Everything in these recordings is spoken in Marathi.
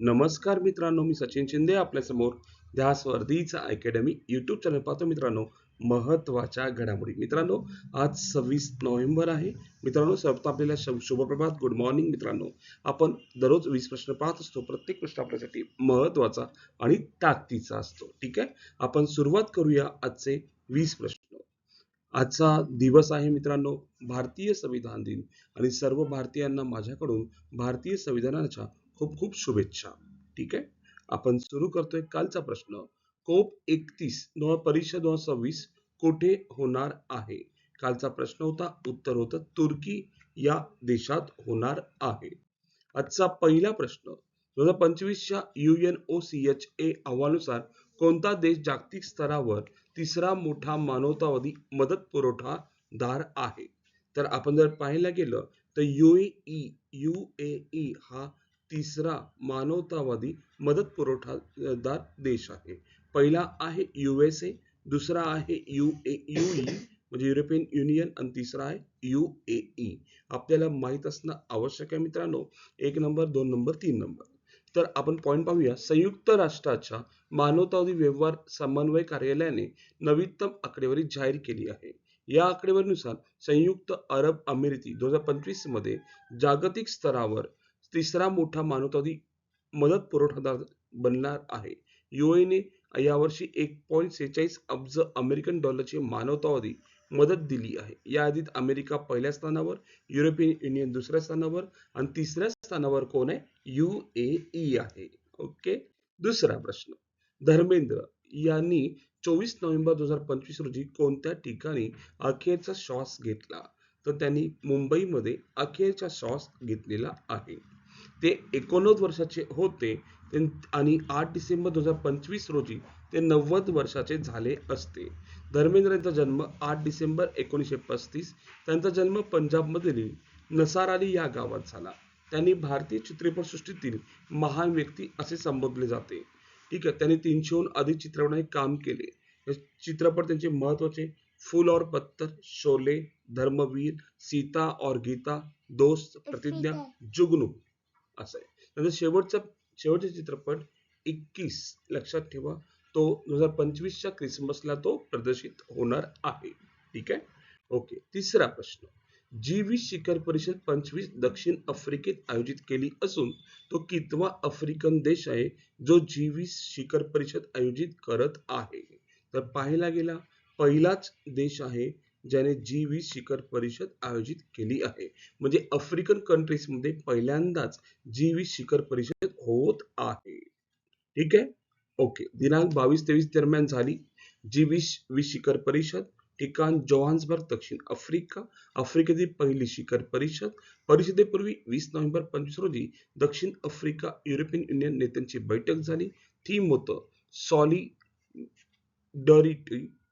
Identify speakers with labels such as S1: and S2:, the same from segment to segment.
S1: नमस्कार मित्रांनो मी सचिन शिंदे आपल्यासमोर ध्यासवर्धीचा अकॅडमी यूट्यूब चॅनल पाहतो मित्रांनो महत्त्वाच्या घडामोडी. मित्रांनो आज सव्वीस नोव्हेंबर आहे. मित्रांनो सर्वप्रथम आपल्याला शुभप्रभात गुड मॉर्निंग मित्रांनो. आपण दररोज वीस प्रश्न पाहत असतो. प्रत्येक प्रश्न आपल्यासाठी महत्त्वाचा आणि ताकदीचा असतो. ठीक आहे? आपण सुरुवात करूया आजचे वीस प्रश्न. आजचा दिवस आहे मित्रांनो भारतीय संविधान दिन. आणि सर्व भारतीयांना माझ्याकडून भारतीय संविधानाच्या खूप खूप शुभेच्छा. ठीक आहे? आपण सुरू करतोय कालचा प्रश्न. कोप एकतीस दोन परीक्षा दोन सव्वीस कोठे होणार आहे? कालचा प्रश्न होता उत्तर होतं तुर्की या देशात होणार आहे. आजचा पहिला प्रश्न दोन हजार पंचवीसच्या U N O C H A अहवालानुसार कोणता देश जागतिक स्तरावर तिसरा मोठा मानवतावादी मदत पुरवठादार आहे? तर आपण जर पाहायला गेलं तर U E U A E हा तिसरा मानवतावादी मदत पुरवठादार देश आहे. पहिला आहे युएसए दुसरा आहे युए ई म्हणजे युरोपियन युनियन आणि तिसरा आहे यू ए ई आपल्याला माहीत असणं आवश्यक आहे मित्रांनो. एक नंबर दोन नंबर तीन नंबर. तर आपण पॉईंट पाहूया. संयुक्त राष्ट्राच्या मानवतावादी व्यवहार समन्वय कार्यालयाने नवीनतम आकडेवारी जाहीर केली आहे. या आकडेवारीनुसार संयुक्त अरब अमेरिकी दोन हजार पंचवीसमध्ये जागतिक स्तरावर तिसरा मोठा मानवतावादी मदत पुरवठादार बनणार आहे. युएने यावर्षी एक पॉईंट सेहेचाळीस अब्ज अमेरिकन डॉलरची मानवतावादी मदत दिली आहे. या यादीत अमेरिका पहिल्या स्थानावर युरोपियन युनियन दुसऱ्या स्थानावर आणि तिसऱ्या स्थानावर कोण आहे? युएई आहे. ओके? दुसरा प्रश्न. धर्मेंद्र यांनी चोवीस नोव्हेंबर दोन हजार पंचवीस रोजी कोणत्या ठिकाणी अखेरचा श्वास घेतला? तर त्यांनी मुंबईमध्ये अखेरचा श्वास घेतलेला आहे. ते एकोणनव्वद वर्षाचे होते. आणि आठ डिसेंबर दोन हजार पंचवीस रोजी ते नव्वद वर्षाचे झाले असते. धर्मेंद्र यांचा जन्म आठ डिसेंबर एकोणीसशे पस्तीस. त्यांचा जन्म पंजाबमधील नसार अली या गावात झाला. त्यांनी भारतीय चित्रपटसृष्टीतील महान व्यक्ती असे संबोधले जाते. ठीक आहे त्यांनी तीनशेहून अधिक चित्रपटात काम केले. हे चित्रपट त्यांचे महत्त्वाचे फूल और पत्थर शोले धर्मवीर सीता और गीता दोस्त प्रतिज्ञा जुगनू. असं आहे. नंतर शेवटचा शेवटचा चित्रपट एकवीस लक्षात ठेवा. तो दोन हजार पंचवीसच्या क्रिसमसला तो प्रदर्शित होणार आहे. ठीक आहे? ओके. तिसरा प्रश्न. जी वीस शिखर परिषद पंचवीस दक्षिण आफ्रिकेत आयोजित केली असून तो कितवा आफ्रिकन देश आहे जो जी वीस शिखर परिषद आयोजित करत आहे? तर पाहायला गेला पहिलाच देश आहे ज्याने जी वीस शिखर परिषद आयोजित केली आहे. म्हणजे आफ्रिकन कंट्रीजमध्ये पहिल्यांदाच जी वीस शिखर परिषद होत आहे. ठीक आहे? ओके दिनांक बावीस तेवीस दरम्यान झाली. जी वीस वीस शिखर परिषद ठिकाण जोहान्सबर्ग दक्षिण आफ्रिका. आफ्रिकेतील पहिली शिखर परिषद. परिषदेपूर्वी वीस नोव्हेंबर पंचवीस रोजी दक्षिण आफ्रिका युरोपियन युनियन नेत्यांची बैठक झाली. थीम होतं सॉलिडरिटी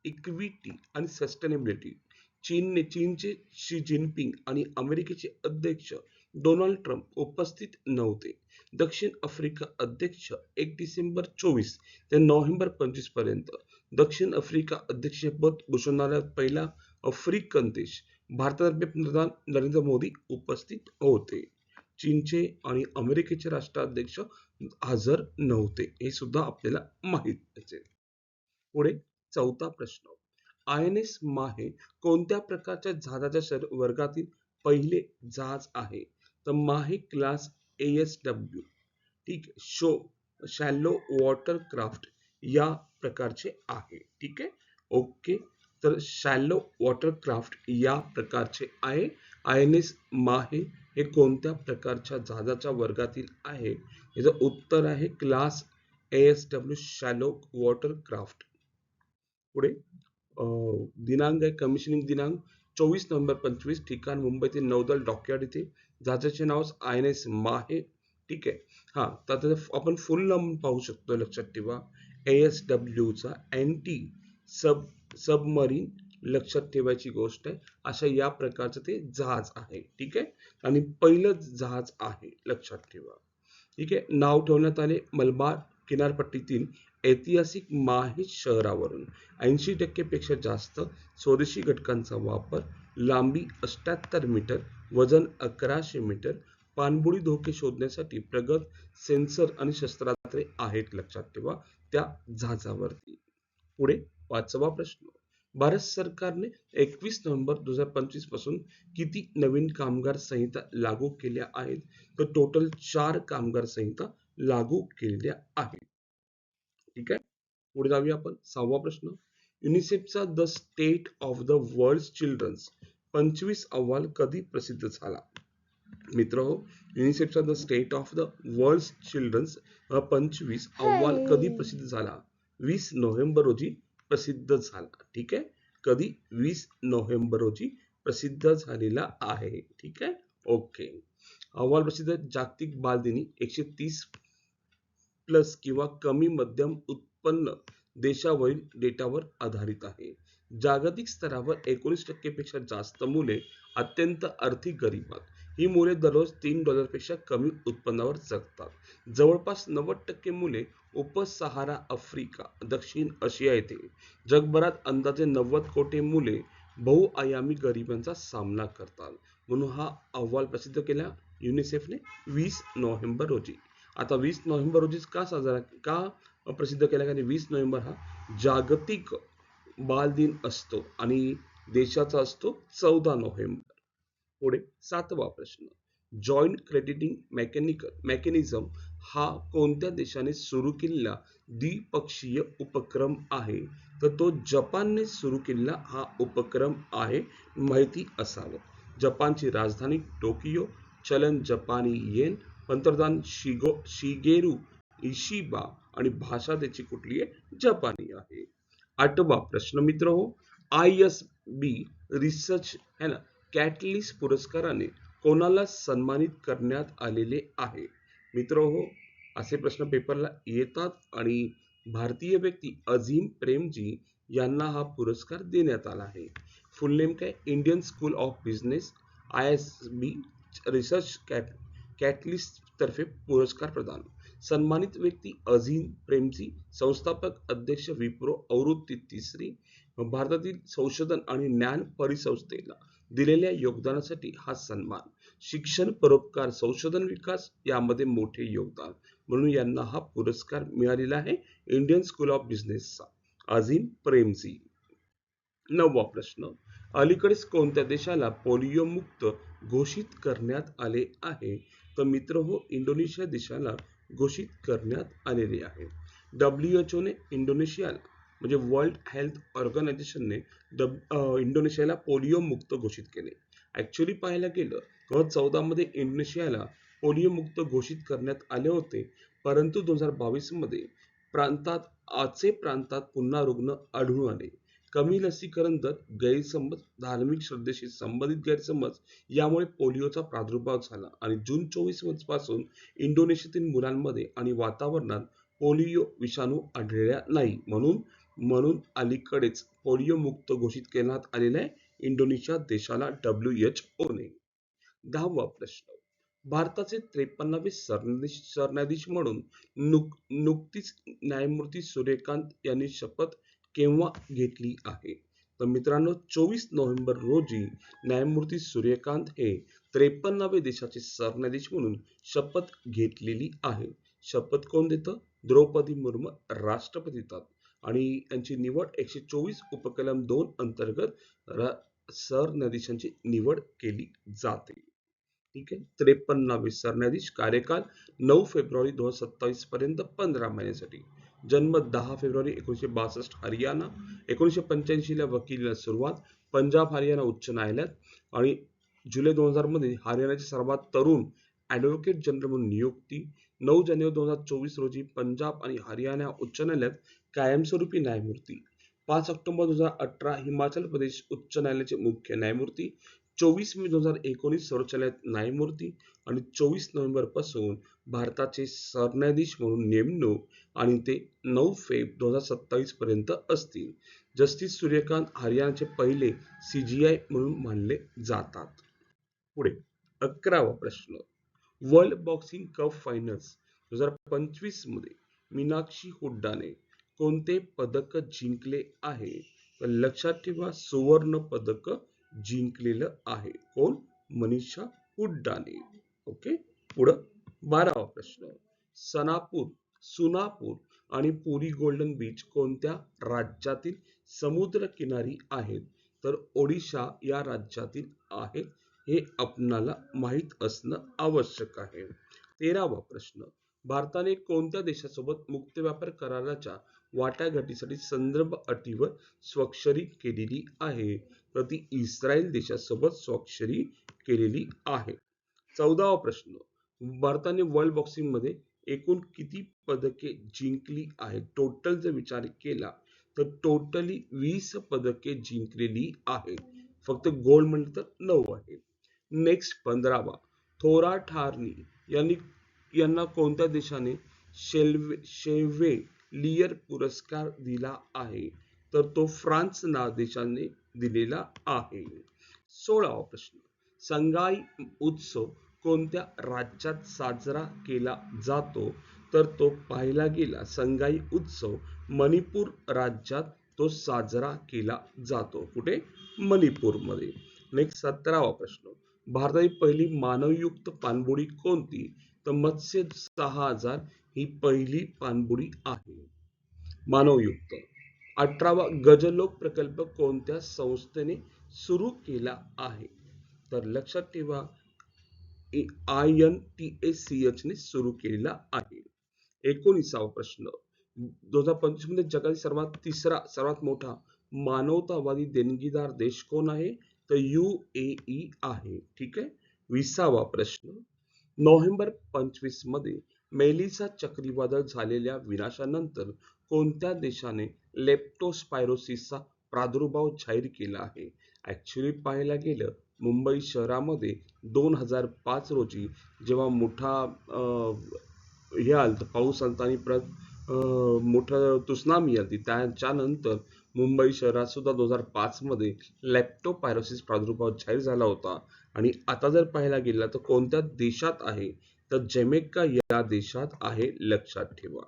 S1: इक्विटी आणि सस्टेनेबिलिटी. चीनने चीनचे शी जिनपिंग आणि अमेरिकेचे अध्यक्ष डोनाल्ड ट्रम्प उपस्थित नव्हते. दक्षिण आफ्रिका अध्यक्ष एक डिसेंबर चोवीस ते नोव्हेंबर पंचवीसपर्यंत. दक्षिण आफ्रिका अध्यक्षपद भूषवणारा पहिला आफ्रिकन देश भारतातर्फे पंतप्रधान नरेंद्र मोदी उपस्थित होते. चीनचे आणि अमेरिकेचे राष्ट्राध्यक्ष हजर नव्हते. हे सुद्धा आपल्याला माहीत असेल. पुढे चौथा प्रश्न. आय एन एस माहे कोणत्या प्रकारच्या जहाजाच्या शर- वर्गातील पहिले जहाज आहे? तर माहे क्लास एस डब्ल्यू. ठीक शो शॅलो वॉटर क्राफ्ट या प्रकारचे आहे. ठीक आहे? ओके. तर शॅलो वॉटर क्राफ्ट या प्रकारचे आहे. आय एन एस माहे हे कोणत्या प्रकारच्या जहाजाच्या वर्गातील आहे? याचं उत्तर आहे class S W shallow water craft. पुढे. दिनांक आहे कमिशनिंग दिनांक चोवीस नोव्हेंबर पंचवीस ठिकाण मुंबईतील नौदल डॉकयार्ड इथे. जहाजाचे नाव आय एन एस माहे. ठीक आहे. हा तर आता आपण फुल नाम पाहू शकतो लक्षात ठेवा. ए एस डब्ल्यूचा अँटी सब सबमरीन लक्षात ठेवायची गोष्ट आहे. अशा या प्रकारचं ते जहाज आहे. ठीक आहे? आणि पहिलं जहाज आहे लक्षात ठेवा. ठीक आहे? नाव ठेवण्यात आले मलबार किनारपट्टीतील ऐतिहासिक माहीत शहरावरून. ऐंशी टक्केपेक्षा जास्त स्वदेशी घटकांचा वापर लांबी अष्ट्याहत्तर मीटर वजन अकराशे मीटर पाणबुडी धोके शोधण्यासाठी प्रगत सेन्सर आणि शस्त्रास्त्रे आहेत लक्षात ठेवा त्या जहाजावरती पुढे पाचवा प्रश्न. भारत सरकारने एकवीस नोव्हेंबर दोन हजार पंचवीसपासून किती नवीन कामगार संहिता लागू केल्या आहेत? तर टोटल चार कामगार संहिता लागू केल्या आहेत. ठीक आहे? पुढे जाऊया आपण. सहावा प्रश्न. युनिसेफचा the state of the world children's पंचवीस अहवाल कधी प्रसिद्ध झाला? मित्र हो युनिसेफचा the state of the world children's हा पंचवीस अहवाल कधी प्रसिद्ध झाला? वीस नोव्हेंबर रोजी प्रसिद्ध झाला. ठीक आहे? कधी? वीस नोव्हेंबर रोजी प्रसिद्ध झालेला आहे. ठीक आहे? ओके. अहवाल प्रसिद्ध जागतिक बालदिनी एकशे तीस प्लस किंवा कमी मध्यम उत्पन्न देशावरील डेटावर आधारित आहे. जागतिक स्तरावर एकोणीस टक्केपेक्षा जास्त मुले अत्यंत आर्थिक गरीब आहेत. ही मुले दररोज तीन डॉलरपेक्षा कमी उत्पन्नावर जगतात. जवळपास नव्वद टक्के मुले उपसहारा आफ्रिका दक्षिण आशिया येथे जगभरात अंदाजे नव्वद कोटी मुले बहुआयामी गरिबांचा सामना करतात. म्हणून हा अहवाल प्रसिद्ध केला युनिसेफने वीस नोव्हेंबर रोजी. आता वीस नोव्हेंबर रोजीच का साजरा का प्रसिद्ध केला? कारण वीस नोव्हेंबर हा जागतिक बालदिन असतो आणि देशाचा असतो चौदा नोव्हेंबर. पुढे सातवा प्रश्न. जॉईंट क्रेडिटिंग मेकॅनिकल मेकॅनिझम हा कोणत्या देशाने सुरू केलेला द्विपक्षीय उपक्रम आहे? तर तो जपानने सुरू केलेला हा उपक्रम आहे माहिती असावं. जपानची राजधानी टोकियो चलन जपानी येन पंतप्रधान शिगो शिगेरू इशिबा आणि भाषा त्याची कुठली आहे? जपानी आहे. आठवा प्रश्न मित्र हो आय एस बी रिसर्च है ना कॅटलिस पुरस्काराने कोणाला सन्मानित करण्यात आलेले आहे? मित्र हो असे प्रश्न पेपरला येतात आणि भारतीय व्यक्ती अझीम प्रेमजी यांना हा पुरस्कार देण्यात आला आहे. फुल नेम काय? Indian school of business I S B research cat catalyst तर्फे पुरस्कार प्रदान. सन्मानित व्यक्ती अझीम प्रेमजी संस्थापक अध्यक्ष विप्रो आवृत्ती तिसरी भारतातील संशोधन आणि ज्ञान परिसंस्थेला दिलेल्या योगदानासाठी हा सन्मान. शिक्षण परोपकार संशोधन विकास यामध्ये मोठे योगदान म्हणून यांना हा पुरस्कार मिळालेला आहे. इंडियन स्कूल ऑफ बिझनेसचा अझीम प्रेमजी नववा प्रश्न. अलीकडेच कोणत्या देशाला पोलिओ मुक्त घोषित करण्यात आले आहे? तर मित्र हो इंडोनेशिया देशाला घोषित करण्यात आलेले आहे. डब्ल्यू एच ओने इंडोनेशियाला म्हणजे वर्ल्ड हेल्थ ऑर्गनायझेशनने डब इंडोनेशियाला पोलिओ मुक्त घोषित केले. ॲक्च्युली पाहायला गेलं दोन हजार चौदामध्ये इंडोनेशियाला पोलिओ मुक्त घोषित करण्यात आले होते. परंतु दोन हजार बावीसमध्ये प्रांतात आचे प्रांतात पुन्हा रुग्ण आढळून आले. कमी लसीकरण दर गैरसमज धार्मिक श्रद्धेशी संबंधित गैरसमज यामुळे पोलिओचा प्रादुर्भाव झाला आणि जून चोवीसपासून इंडोनेशियातील मुलांमध्ये आणि वातावरणात पोलिओ विषाणू आढळल्या नाही. म्हणून म्हणून अलीकडेच पोलिओ मुक्त घोषित करण्यात आलेला आहे इंडोनेशिया देशाला डब्ल्यू एच ओने दहावा प्रश्न. भारताचे त्रेपन्नावे सरन्यायाधीश सरन्याधीश म्हणून नुक नुकतीच न्यायमूर्ती सूर्यकांत यांनी शपथ केव्हा घेतली आहे? तर मित्रांनो चोवीस नोव्हेंबर रोजी न्यायमूर्ती सूर्यकांत हे त्रेपन्नावे देशाचे सरन्यायाधीश म्हणून शपथ घेतलेली आहे. शपथ कोण देतं? द्रौपदी मुर्मू राष्ट्रपती देतात. आणि यांची निवड एकशे चोवीस उपकलम दोन अंतर्गत सरन्यायाधीशांची निवड केली जाते. ठीक आहे? त्रेपन्नावे सरन्याधीश कार्यकाल नऊ फेब्रुवारी दोन हजार सत्तावीस पर्यंत पंधरा महिन्यासाठी. जन्म दहा फेब्रुवारी एकोणीसशे बासष्ट हरियाणा एकोणीसशे पंच्याऐंशीला वकिलीला सुरुवात पंजाब हरियाणा उच्च न्यायालयात आणि जुलै दोन हजारमध्ये हरियाणाचे सर्वात तरुण ॲडव्होकेट जनरल म्हणून नियुक्ती नऊ जानेवारी दोन हजार चोवीस रोजी पंजाब आणि हरियाणा उच्च न्यायालयात कायमस्वरूपी न्यायमूर्ती पाच ऑक्टोबर दोन हजार अठरा हिमाचल प्रदेश उच्च न्यायालयाचे मुख्य न्यायमूर्ती चोवीस मे दोन हजार एकोणीस सर्वोच्च न्यायालयात न्यायमूर्ती आणि चोवीस नोव्हेंबरपासून भारताचे सरन्यायाधीश म्हणून नेमणूक आणि ते नऊ फेब दोन हजार सत्तावीसपर्यंत असतील. जस्टिस सूर्यकांत हरियाणाचे पहिले सी जी आय म्हणून मानले जातात. पुढे अकरावा प्रश्न. वर्ल्ड बॉक्सिंग कप फायनल्स दोन हजार पंचवीसमध्ये मीनाक्षी हुड्डाने कोणते पदक जिंकले आहे? तर लक्षात ठेवा सुवर्ण पदक जिंकलेलं आहे कोण? मनीषा हुड्डाने. ओके? पुढं बारावा प्रश्न. सनापूर सुनापूर आणि पुरी गोल्डन बीच कोणत्या राज्यातील समुद्र किनारी आहेत? तर ओडिशा या राज्यातील आहेत हे आपणाला माहीत असणं आवश्यक आहे. तेरावा प्रश्न. भारताने कोणत्या देशासोबत मुक्त व्यापार कराराच्या वाटाघाटीसाठी संदर्भ अटीवर स्वाक्षरी केलेली आहे? तर ती इस्रायल देशासोबत स्वाक्षरी केलेली आहे. चौदावा प्रश्न. भारताने वर्ल्ड बॉक्सिंगमध्ये एकूण किती पदके जिंकली आहेत? टोटल जर विचार केला तर टोटली वीस पदके जिंकलेली आहेत. फक्त गोल्ड म्हणलं तर नऊ आहे. नेक्स्ट पंधरावा. थोरा ठारनी यांनी यांना कोणत्या देशाने शेल्वे शेवे लियर पुरस्कार दिला आहे? तर तो फ्रान्स ना देशाने दिलेला आहे. सोळावा प्रश्न. संगाई उत्सव कोणत्या राज्यात साजरा केला जातो? तर तो पाहिला गेला. संगाई उत्सव मणिपूर राज्यात तो साजरा केला जातो. कुठे? मणिपूरमध्ये. नेक्स्ट सतरावा प्रश्न. भारताची पहिली मानवयुक्त पाणबुडी कोणती? तर मत्स्य सहा हजार ही पहिली पाणबुडी आहे. मानवयुक्त. अठरावा गजलोक प्रकल्प कोणत्या संस्थेने सुरू केला आहे? तर लक्षात ठेवा I N T S C H ने सुरू केलेला आहे. एकोणीसावा प्रश्न. दोन हजार पंचवीसमध्ये जगातील सर्वात तिसरा सर्वात मोठा मानवतावादी देणगीदार देश कोण आहे? तर यू ए ई आहे. ठीक आहे? विसावा प्रश्न. नोव्हेंबर पंचवीसमध्ये मेलिसा चक्रीवादळ झालेल्या विनाशानंतर कोणत्या देशाने लेप्टोस्पायरोसिसचा प्रादुर्भाव जाहीर केला आहे? ऍक्च्युली पाहायला गेलं मुंबई शहरामध्ये दोन हजार पाच रोजी जेव्हा मोठा हे आलं पाऊस आलता आणि परत मोठं तुसनामी आली त्याच्यानंतर मुंबई शहरात सुद्धा दोन हजार पाचमध्ये लॅप्टोपायरोसिस प्रादुर्भाव जाहीर झाला होता. आणि आता जर पाहायला गेला तर कोणत्या देशात आहे? तर जमेका या देशात आहे लक्षात ठेवा.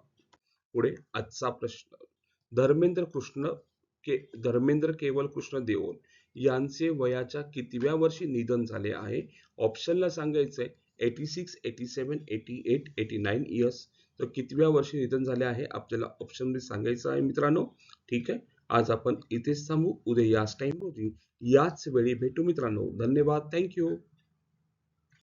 S1: पुढे आजचा प्रश्न. धर्मेंद्र कृष्ण के धर्मेंद्र केवल कृष्ण देओल. यांचे वयाच्या कितव्या वर्षी निधन झाले आहे? ऑप्शनला सांगायचंय eighty six eighty seven eighty eight eighty nine years तर कितव्या वर्षी निधन झाले आहे? आपल्याला ऑप्शनमध्ये सांगायचं आहे मित्रांनो. ठीक आहे? आज आपण इथेच थांबू. उद्या याच टाइम रोजी याच वेळी भेटू मित्रांनो. धन्यवाद. थँक्यू